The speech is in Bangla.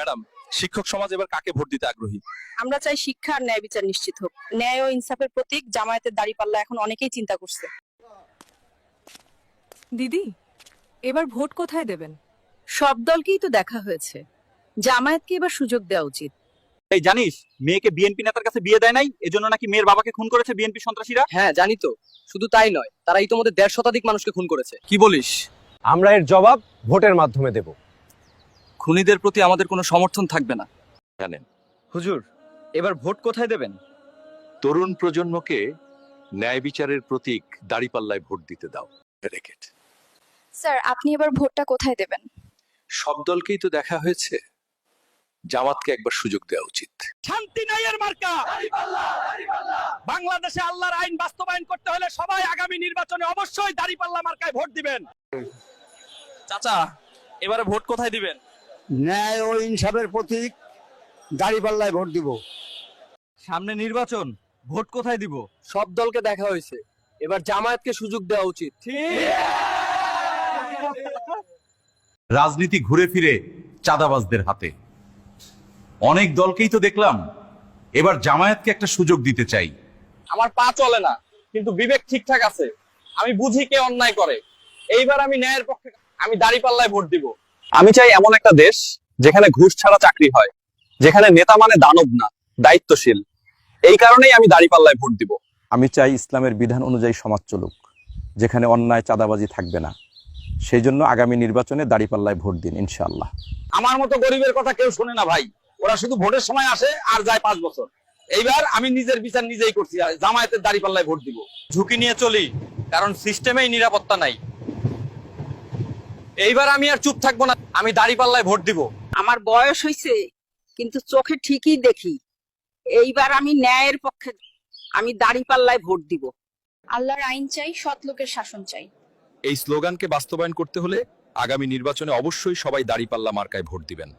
ম্যাডাম শিক্ষক সমাজ এবার কাকে ভোট দিতে আগ্রহী? আমরা চাই শিক্ষা আর ন্যায় বিচার নিশ্চিত হোক। ন্যায় ও ইনসাফের প্রতীক জামায়াতের দাড়িপাল্লা এখন অনেকেই চিন্তা করছে। দিদি এবার ভোট কোথায় দেবেন? সব দলকেই তো দেখা হয়েছে। জামায়াতকে এবার সুযোগ দেওয়া উচিত। এই জানিস মেয়েকে বিএনপি নেতার কাছে বিয়ে দেয় নাই এজন্য নাকি মেয়ের বাবাকে খুন করেছে বিএনপি সন্ত্রাসীরা? হ্যাঁ জানি তো শুধু তাই নয় তারা ইতোমধ্যে দেড় শতাধিক মানুষকে খুন করেছে। কি বলিস? আমরা এর জবাব ভোটের মাধ্যমে দেব। খুনিদের প্রতি আমাদের কোনো সমর্থন থাকবে না। জানেন হুজুর এবার ভোট কোথায় দেবেন? তরুণ প্রজন্মকে ন্যায় বিচারের প্রতীক দাড়িপাল্লায় ভোট দিতে দাও। রেকেট স্যার আপনি এবার ভোটটা কোথায় দেবেন? সব দলকেই তো দেখা হয়েছে। জামাতকে একবার সুযোগ দেওয়া উচিত। শান্তি নাই এর মার্কা। বাংলাদেশে আল্লাহর আইন বাস্তবায়ন করতে হলে সবাই আগামী নির্বাচনে অবশ্যই দাঁড়িপাল্লা মার্কায় ভোট দিবেন। চাচা এবারে ভোট কোথায় দিবেন? ন্যায় ও ইনসাফের প্রতীক দাড়িপাল্লায় ভোট দিব। সামনে নির্বাচন ভোট কোথায় দিব? সব দলকে দেখা হয়েছে। এবার জামায়াতকে সুযোগ দেওয়া উচিত। রাজনীতি ঘুরে ফিরে চাঁদাবাজদের হাতে। অনেক দলকেই তো দেখলাম এবার জামায়াতকে একটা সুযোগ দিতে চাই। আমার পা চলে না কিন্তু বিবেক ঠিকঠাক আছে। আমি বুঝি কে অন্যায় করে। এইবার আমি ন্যায়ের পক্ষে আমি দাঁড়িপাল্লায় ভোট দিব। আমি চাই এমন একটা দেশ যেখানে ঘুষ ছাড়া চাকরি হয় যেখানে নেতা মানে দানব না দায়িত্বশীল। এই কারণেই আমি দাঁড়িপাল্লায় ভোট দিব। আমি চাই ইসলামের বিধান অনুযায়ী সমাজ চলুক যেখানে অন্যায় চাঁদাবাজি থাকবে না। সেই জন্য আগামী নির্বাচনে দাড়িপাল্লায় ভোট দিন ইনশাআল্লাহ। আমার মতো গরিবের কথা কেউ শোনে না ভাই। ওরা শুধু ভোটের সময় আসে আর যায় পাঁচ বছর। এইবার আমি নিজের বিচার নিজেই করছি আর জামায়াতের দাঁড়িপাল্লায় ভোট দিব। ঝুঁকি নিয়ে চলি কারণ সিস্টেমেই নিরাপত্তা নাই। এইবার আমি আর চুপ থাকব না। আমি দাড়ি পাল্লায় ভোট দিব। আমার বয়স হয়েছে কিন্তু চোখে ঠিকই দেখি। এইবার আমি ন্যায়ের পক্ষে আমি দাড়ি পাল্লায় ভোট দিব। আল্লাহর আইন চাই সৎ লোকের শাসন চাই। এই স্লোগানকে বাস্তবায়ন করতে হলে আগামী নির্বাচনে অবশ্যই সবাই দাড়িপাল্লা মার্কায় ভোট দিবেন।